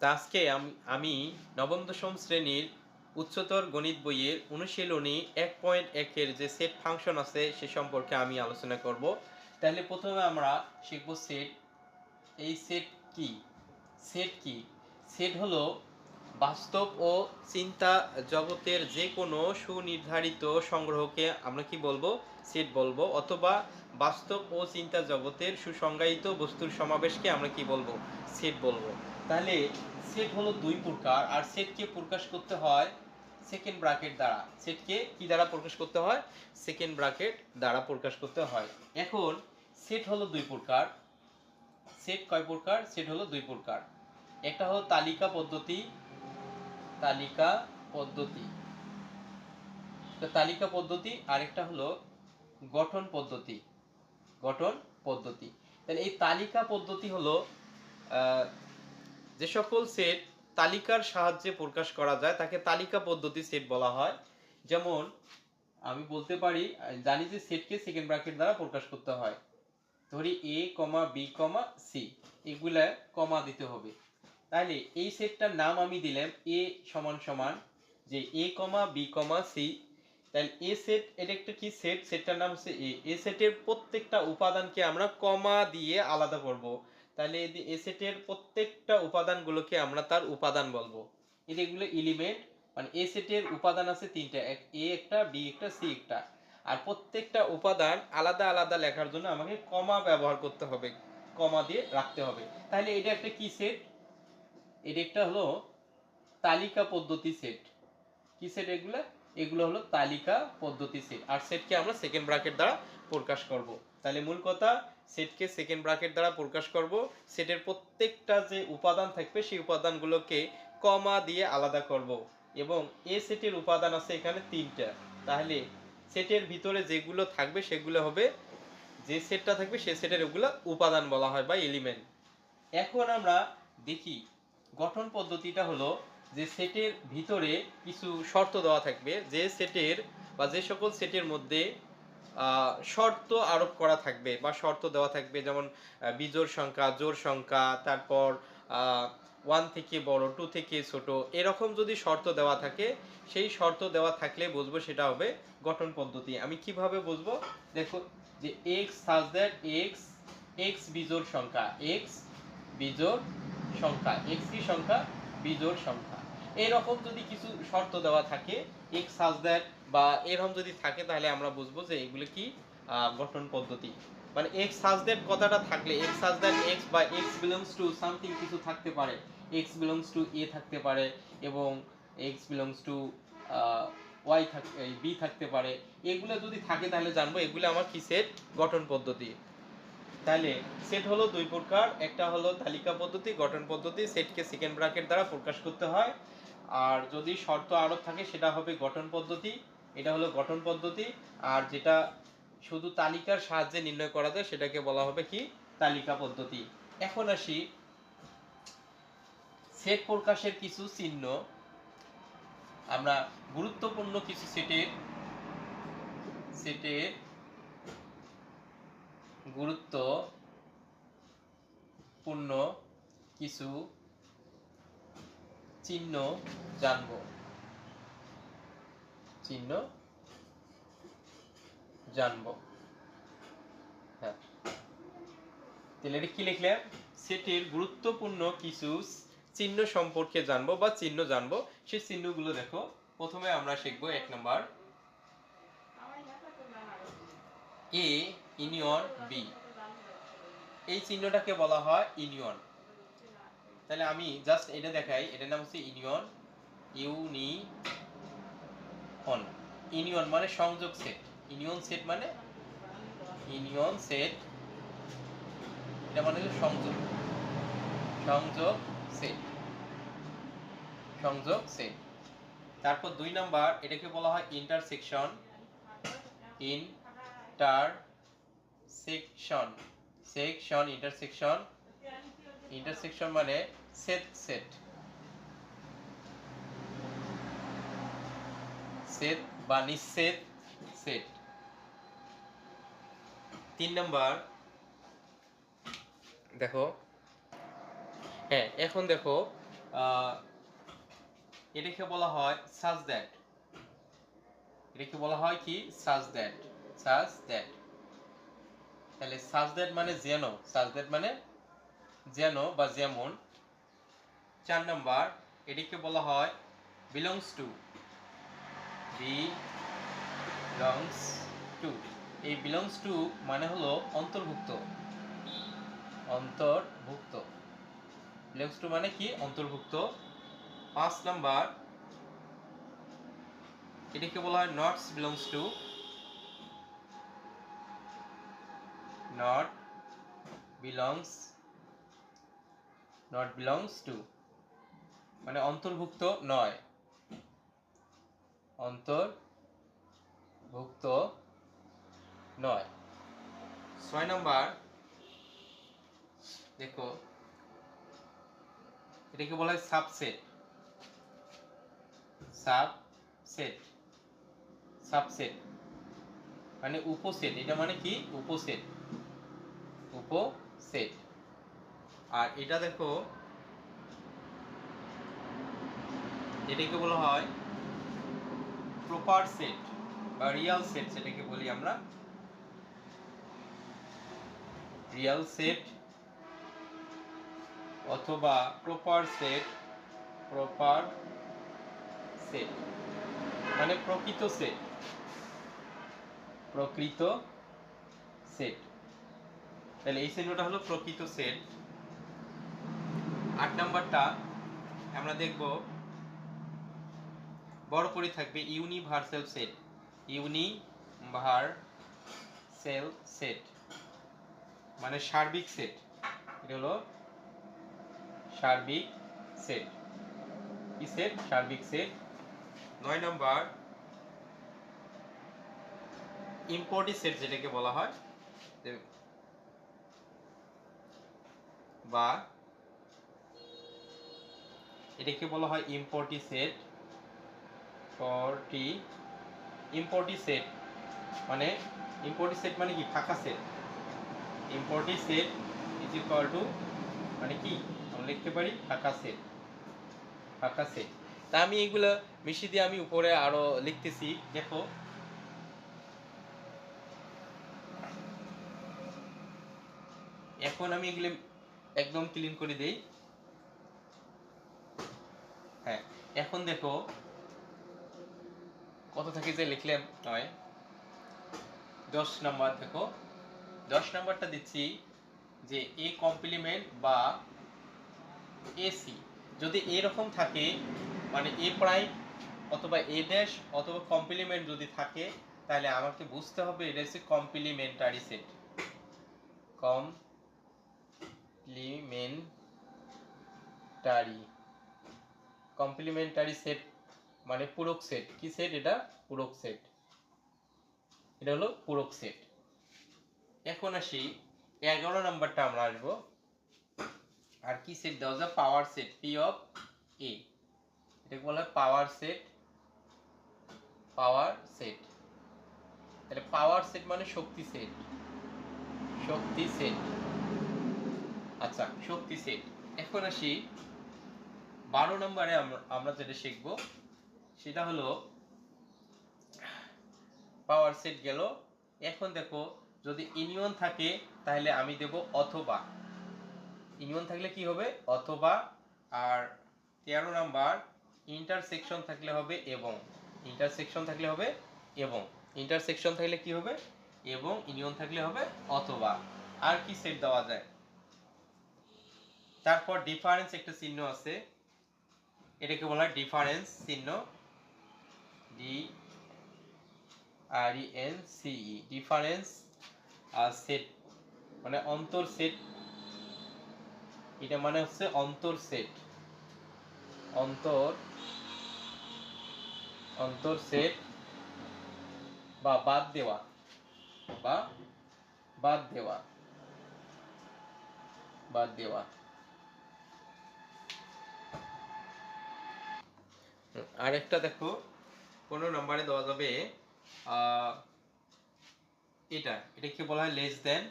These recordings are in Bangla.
আজকে আমি নবম দশম শ্রেণির উচ্চতর গণিত বইয়ের অনুশীলনী এক পয়েন্ট একের যে সেট ফাংশন আছে সে সম্পর্কে আমি আলোচনা করব। তাহলে প্রথমে আমরা শিখব সেট এই সেট কি? সেট কি? সেট হলো বাস্তব ও চিন্তা জগতের যে কোনো সুনির্ধারিত সংগ্রহকে আমরা কি বলব? সেট বলব। অথবা বাস্তব ও চিন্তা জগতের সুসংজ্ঞায়িত বস্তুর সমাবেশকে আমরা কি বলব? সেট বলব। তাহলে সেট হলো দুই প্রকার, আর সেটকে প্রকাশ করতে হয় সেকেন্ড ব্র্যাকেট দ্বারা। সেটকে কি দ্বারা প্রকাশ করতে হয়? সেকেন্ড ব্র্যাকেট দ্বারা প্রকাশ করতে হয়। এখন সেট হলো দুই প্রকার। সেট কয় প্রকার? সেট হলো দুই প্রকার। একটা হলো তালিকা পদ্ধতি। তালিকা পদ্ধতি। তালিকা পদ্ধতি, আরেকটা হলো গঠন পদ্ধতি। গঠন পদ্ধতি। তাহলে এই তালিকা পদ্ধতি হলো যে সকল সেট তালিকার সাহায্যে প্রকাশ করা যায়, তাকে তালিকা পদ্ধতি সেট বলা হয়। যেমন, আমি বলতে পারি, জানি যে সেটকে সেকেন্ড ব্র্যাকেট দ্বারা প্রকাশ করতে হয়। ধরি এ কমা বি কমা সি এগুলা কমা দিতে হবে। তাহলে এই সেটটার নাম আমি দিলাম এ সমান সমান, যে এ কমা বি কমা সি তাহলে এ সেট এটা একটা কি সেট সেটটার নাম হচ্ছে এ এ সেটের প্রত্যেকটা উপাদানকে আমরা কমা দিয়ে আলাদা করব। তাহলে এই যে এ সেটের প্রত্যেকটা উপাদানগুলোকে আমরা তার উপাদান বলব। এগুলো এলিমেন্ট মানে এ সেটের উপাদান আছে তিনটা, এক এ একটা বি একটা সি একটা। আর প্রত্যেকটা উপাদান আলাদা আলাদা লেখার জন্য আমাকে কমা ব্যবহার করতে হবে কমা দিয়ে রাখতে হবে। তাহলে এটা একটা কি সেট এটা একটা হলো তালিকা পদ্ধতি সেট কি সেট এগুলো? এগুলো হলো তালিকা পদ্ধতি সেট আর সেটকে আমরা সেকেন্ড ব্র্যাকেট দ্বারা প্রকাশ করব। তাহলে মূল কথা সেটকে সেকেন্ড ব্র্যাকেট দ্বারা প্রকাশ করব। সেটের প্রত্যেকটা যে উপাদান থাকবে, সেই উপাদানগুলোকে কমা দিয়ে আলাদা করব। এবং এ সেটের উপাদান আছে এখানে তিনটা। তাহলে সেটের ভিতরে যেগুলো থাকবে, সেগুলো হবে, যে সেটটা থাকবে, সে সেটের ওগুলো উপাদান বলা হয় বা এলিমেন্ট এখন আমরা দেখি, গঠন পদ্ধতিটা হলো যে সেটের ভিতরে কিছু শর্ত দেওয়া থাকবে। যে সেটের বা যে সকল সেটের মধ্যে শর্ত আরোপ করা থাকবে বা শর্ত দেওয়া থাকবে, যেমন বিজোড় সংখ্যা, জোড় সংখ্যা, তারপর ওয়ান থেকে বড় টু থেকে ছোট, এরকম যদি শর্ত দেওয়া থাকে, সেই শর্ত দেওয়া থাকলে বুঝব সেটা হবে গঠন পদ্ধতি। আমি কীভাবে বুঝব? দেখো, যে x such that x x বিজোড় সংখ্যা এক্স বিজোড় সংখ্যা এক্স কি সংখ্যা? বিজোড় সংখ্যা। এরকম যদি কিছু শর্ত দেওয়া থাকে এক্স সাজ দ্যাট বা এরকম যদি থাকে, তাহলে আমরা বুঝব যে এগুলো কি গঠন পদ্ধতি। মানে এক্স সাজ দ্যাট কথাটা থাকলে এক্স সাজ দ্যাট এক্স বা এক্স বিলংস টু সামথিং কিছু থাকতে পারে। এক্স বিলংস টু এ থাকতে পারে এবং এক্স বিলংস টু ওয়াই থাক বি থাকতে পারে। এগুলো যদি থাকে, তাহলে জানব এগুলো আমার কি সেট গঠন পদ্ধতি। তাহলে সেট হলো দুই প্রকার। একটা হলো তালিকা পদ্ধতি, গঠন পদ্ধতি। সেটকে সেকেন্ড ব্র্যাকেট দ্বারা প্রকাশ করতে হয়। আর যদি শর্ত আরোপ থাকে, সেটা হবে গঠন পদ্ধতি। এটা হলো গঠন পদ্ধতি, আর যেটা শুধু তালিকার সাহায্যে নির্ণয় করা যায়, সেটাকে বলা হবে কি? তালিকা পদ্ধতি। এখন আসি সেট প্রকাশের কিছু চিহ্ন। আমরা গুরুত্বপূর্ণ কিছু সেটের সেটের গুরুত্বপূর্ণ কিছু চিহ্ন জানব। চিহ্ন জানব। হ্যাঁ। তাহলে এটা কি লিখলাম? সেটের গুরুত্বপূর্ণ কিছু চিহ্ন সম্পর্কে জানব বা চিহ্ন জানব। সেই চিহ্নগুলো দেখো। প্রথমে আমরা শিখব এক নাম্বার। এ ইউনিয়ন বি এই চিহ্নটাকে বলা হয় ইউনিয়ন তাহলে আমি জাস্ট এটা দেখাই, এটার নাম হচ্ছে ইউনিয়ন ইউনি অন ইউনিয়ন মানে সংযোগ সেট ইউনিয়ন সেট মানে ইউনিয়ন সেট এটা মানে সংযোগ সংযোগ সেট সংযোগ সেট তারপর দুই নাম্বার, এটাকে বলা হয় intersection intersection section intersection intersection মানে সেট সেট। সেট বা নিঃসেট সেট। তিন নাম্বার। দেখো। হ্যাঁ এখন দেখো এটাকে বলা হয় সাজ দ্যাট এটাকে বলা হয় কি? সাজ দ্যাট সাজ দ্যাট তাহলে সাজ দ্যাট মানে যেন সাজ দ্যাট মানে যেন বা যেমন। চার নাম্বার, এটিকে বলা হয় বিলংস টু বিলংস টু এই বিলংস টু মানে হলো অন্তর্ভুক্ত অন্তর্ভুক্ত বিলংস টু মানে কি? অন্তর্ভুক্ত। পাঁচ নাম্বার, এটাকে বলা হয় nots belongs to not belongs not belongs to মানে অন্তর্ভুক্ত নয়। অন্তর্ভুক্ত নয়। ছয় নম্বর, দেখো এটাকে বলা হয় সাবসেট সাবসেট সাবসেট মানে উপসেট, এটা মানে কি? উপসেট। উপসেট। আর এটা দেখো এটাকে বলা হয় প্রপার সেট বা রিয়াল সেট সেটাকে বলি আমরা। রিয়াল সেট অথবা প্রপার সেট প্রপার সেট মানে প্রকৃত সেট প্রকৃত সেট তাহলে এই চিহ্নটা হলো প্রকৃত সেট আট নাম্বারটা আমরা দেখব বড় করে থাকবে ইউনিভার্সাল সেট। Universal set. মানে সার্বিক সেট। এটা হলো সার্বিক সেট। কি সেট? সার্বিক সেট। নয় নম্বর। ইম্পোর্টি সেট যেটাকে বলা হয়। বা এটাকে বলা হয় ইম্পোর্টি সেট। পটি ইম্পোর্টি সেট মানে ইম্পোর্টি সেট মানে কি? ফাঁকা set empty set is equal to মানে কি? আমরা লিখতে পারি ফাঁকা সেট ফাঁকা সেট তা আমি এগুলো মিশিয়ে দিয়ে আমি উপরে আরও লিখতেছি। দেখো। এখন আমি এগুলো একদম ক্লিন করে দেই। হ্যাঁ এখন দেখো কত থেকে যে লিখলেন? নয়। দশ নাম্বার, দেখো। দশ নাম্বারটা দিচ্ছি যে এ কমপ্লিমেন্ট বা এসি যদি এরকম থাকে মানে এ প্রাইম অথবা এ ড্যাশ অথবা কমপ্লিমেন্ট যদি থাকে, তাহলে আমাকে বুঝতে হবে এটা হচ্ছে complementary set complementary complementary set মানে পূরক সেট কি সেট এটা? পূরক সেট এটা হলো পূরক সেট এখন আসি, এগারো নাম্বারটা আমরা আসব। আর কি সেট দেওয়া power set P of A এটাকে বলা হয় পাওয়ার সেট পাওয়ার সেট তাহলে পাওয়ার সেট মানে শক্তি সেট শক্তি সেট আচ্ছা শক্তি সেট এখন আসি, বারো নম্বরে আমরা আমরা যেটা শিখব সেটা হলো পাওয়ার সেট গেল। এখন দেখো, যদি ইনিয়ন থাকে, তাহলে আমি দেব অথবা। ইউনিয়ন থাকলে কি হবে? অথবা, আর তেরো নাম্বার ইন্টারসেকশন থাকলে হবে এবং। ইন্টারসেকশন থাকলে হবে এবং। ইন্টারসেকশন থাকলে কি হবে? এবং। ইনিয়ন থাকলে হবে অথবা। আর কি সেট দেওয়া যায়? তারপর ডিফারেন্স একটা চিহ্ন আছে। এটাকে বলা হয় ডিফারেন্স চিহ্ন। ডি ডিফারেন্স আর সেট মানে অন্তর সেট এটা মানে হচ্ছে অন্তর সেট অন্তর অন্তর সেট বা বাদ দেওয়া বা বাদ দেওয়া বাদ দেওয়া। আরেকটা দেখো। কোনো নম্বরে দেওয়া যাবে এটা এটা কি বলা হয় less than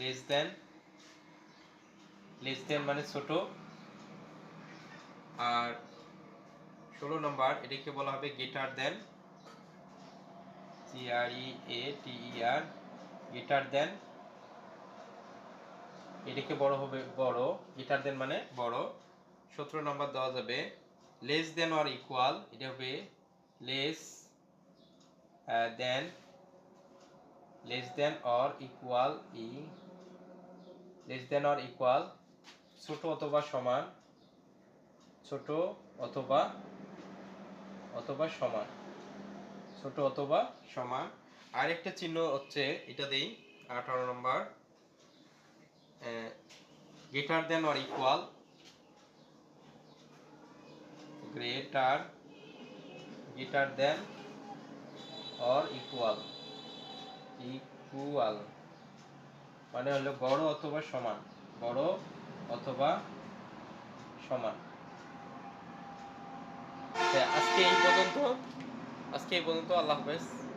less than less than মানে ছোট। আর ষোলো নম্বর, এটাকে বলা হবে গেটার দেন সি আর ই এ টি ই আর গেটার দেন এটাকে বড় হবে বড় গেটার দেন মানে বড়। সতেরো নম্বর দেওয়া যাবে লেস দেন অর ইকুয়াল এটা হবে less than less than or equal E less than or equal ছোট অথবা সমান, ছোট অথবা অথবা সমান, ছোট অথবা সমান। আরেকটা চিহ্ন হচ্ছে, এটা দেই, আঠারো নম্বর greater than or equal greater greater than or equal equal. মানে হলো বড় অথবা সমান, বড় অথবা সমান। আজকে এই পর্যন্ত, আজকে এই পর্যন্ত আল্লাহ হাফেজ।